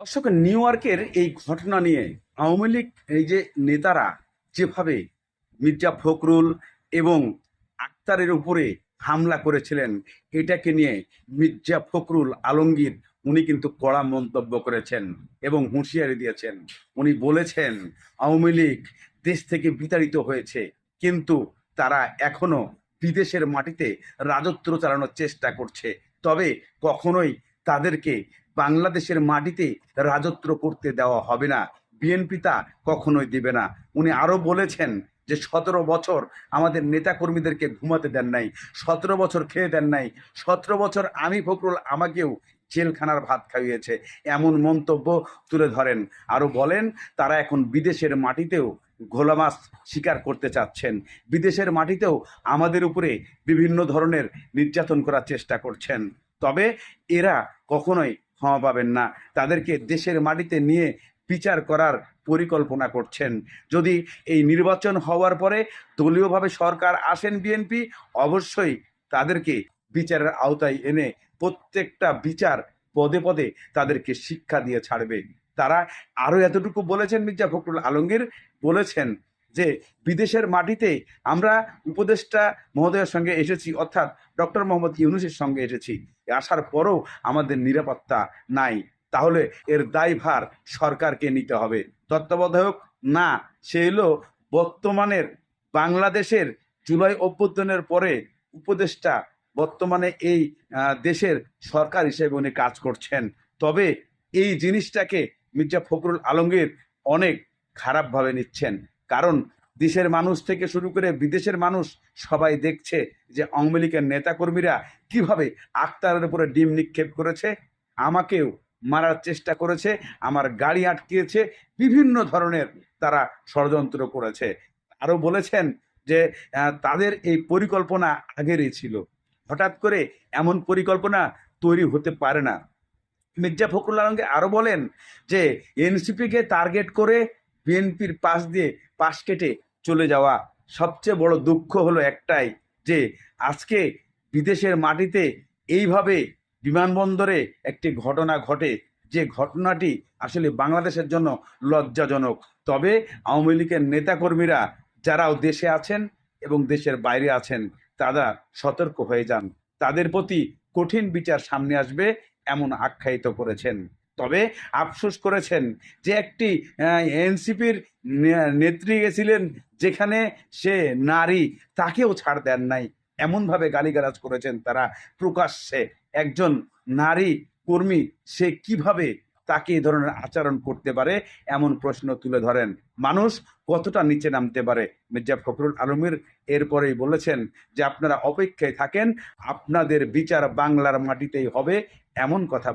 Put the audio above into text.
দর্শক নিউ ইয়র্কের এই ঘটনা নিয়ে আওয়ামী লীগ, এই যে নেতারা যেভাবে মির্জা ফখরুল এবং আক্তারের উপরে হামলা করেছিলেন, এটাকে নিয়ে মির্জা ফখরুল আলমগীর, উনি কিন্তু কড়া মন্তব্য করেছেন এবং হুঁশিয়ারি দিয়েছেন। উনি বলেছেন, আওয়ামী লীগ দেশ থেকে বিতাড়িত হয়েছে, কিন্তু তারা এখনও বিদেশের মাটিতে রাজত্ব চালানোর চেষ্টা করছে। তবে কখনোই তাদেরকে বাংলাদেশের মাটিতে রাজত্ব করতে দেওয়া হবে না। বিএনপি তা কখনোই দিবে না। উনি আরও বলেছেন যে, সতেরো বছর আমাদের নেতাকর্মীদেরকে ঘুমাতে দেন নাই, সতেরো বছর খেয়ে দেন নাই, সতেরো বছর আমি ফখরুল আমাকেও জেলখানার ভাত খাইয়েছে। এমন মন্তব্য তুলে ধরেন। আরও বলেন, তারা এখন বিদেশের মাটিতেও ঘোলামাছ শিকার করতে চাচ্ছেন। বিদেশের মাটিতেও আমাদের উপরে বিভিন্ন ধরনের নির্যাতন করার চেষ্টা করছেন। তবে এরা কখনোই ক্ষমা পাবেন না। তাদেরকে দেশের মাটিতে নিয়ে বিচার করার পরিকল্পনা করছেন। যদি এই নির্বাচন হওয়ার পরে দলীয়ভাবে সরকার আসেন বিএনপি, অবশ্যই তাদেরকে বিচারের আওতায় এনে প্রত্যেকটা বিচার পদে পদে তাদেরকে শিক্ষা দিয়ে ছাড়বে। তারা আরও এতটুকু বলেছেন মির্জা ফখরুল আলমগীর, বলেছেন যে বিদেশের মাটিতে আমরা উপদেষ্টা মহোদয়ের সঙ্গে এসেছি, অর্থাৎ ডক্টর মোহাম্মদ ইউনুসের সঙ্গে এসেছি আসার পরও আমাদের নিরাপত্তা নাই। তাহলে এর দায়ভার সরকারকে নিতে হবে। তত্ত্বাবধায়ক না, সে হলো বর্তমানের বাংলাদেশের জুলাই অভ্যুত্থানের পরে উপদেষ্টা বর্তমানে এই দেশের সরকার হিসেবে উনি কাজ করছেন। তবে এই জিনিসটাকে মির্জা ফখরুল আলমগীর অনেক খারাপভাবে নিচ্ছেন। কারণ দেশের মানুষ থেকে শুরু করে বিদেশের মানুষ সবাই দেখছে যে আওয়ামী লীগের নেতাকর্মীরা কীভাবে আক্তারের উপরে ডিম নিক্ষেপ করেছে, আমাকেও মারার চেষ্টা করেছে, আমার গাড়ি আটকিয়েছে, বিভিন্ন ধরনের তারা ষড়যন্ত্র করেছে। আরও বলেছেন যে তাদের এই পরিকল্পনা আগেরই ছিল। হঠাৎ করে এমন পরিকল্পনা তৈরি হতে পারে না। মির্জা ফখরুল আলমকে আরও বলেন যে, এনসিপিকে টার্গেট করে বিএনপির পাশ দিয়ে পাশ কেটে চলে যাওয়া সবচেয়ে বড় দুঃখ হলো একটাই যে আজকে বিদেশের মাটিতে এইভাবে বিমানবন্দরে একটি ঘটনা ঘটে। যে ঘটনাটি আসলে বাংলাদেশের জন্য লজ্জাজনক। তবে আওয়ামী লীগের নেতাকর্মীরা যারাও দেশে আছেন এবং দেশের বাইরে আছেন, তারা সতর্ক হয়ে যান। তাদের প্রতি কঠিন বিচার সামনে আসবে, এমন আখ্যায়িত করেছেন। তবে আফসোস করেছেন যে একটি এনসিপির নেত্রী গেছিলেন যেখানে সে নারী তাকেও ছাড় দেন নাই। এমনভাবে গালিগালাজ করেছেন তারা প্রকাশ্যে। একজন নারী কর্মী সে কীভাবে তাকে এই ধরনের আচরণ করতে পারে এমন প্রশ্ন তুলে ধরেন। মানুষ কতটা নিচে নামতে পারে? মির্জা ফখরুল আলমের এরপরেই বলেছেন যে, আপনারা অপেক্ষায় থাকেন, আপনাদের বিচার বাংলার মাটিতেই হবে। এমন কথা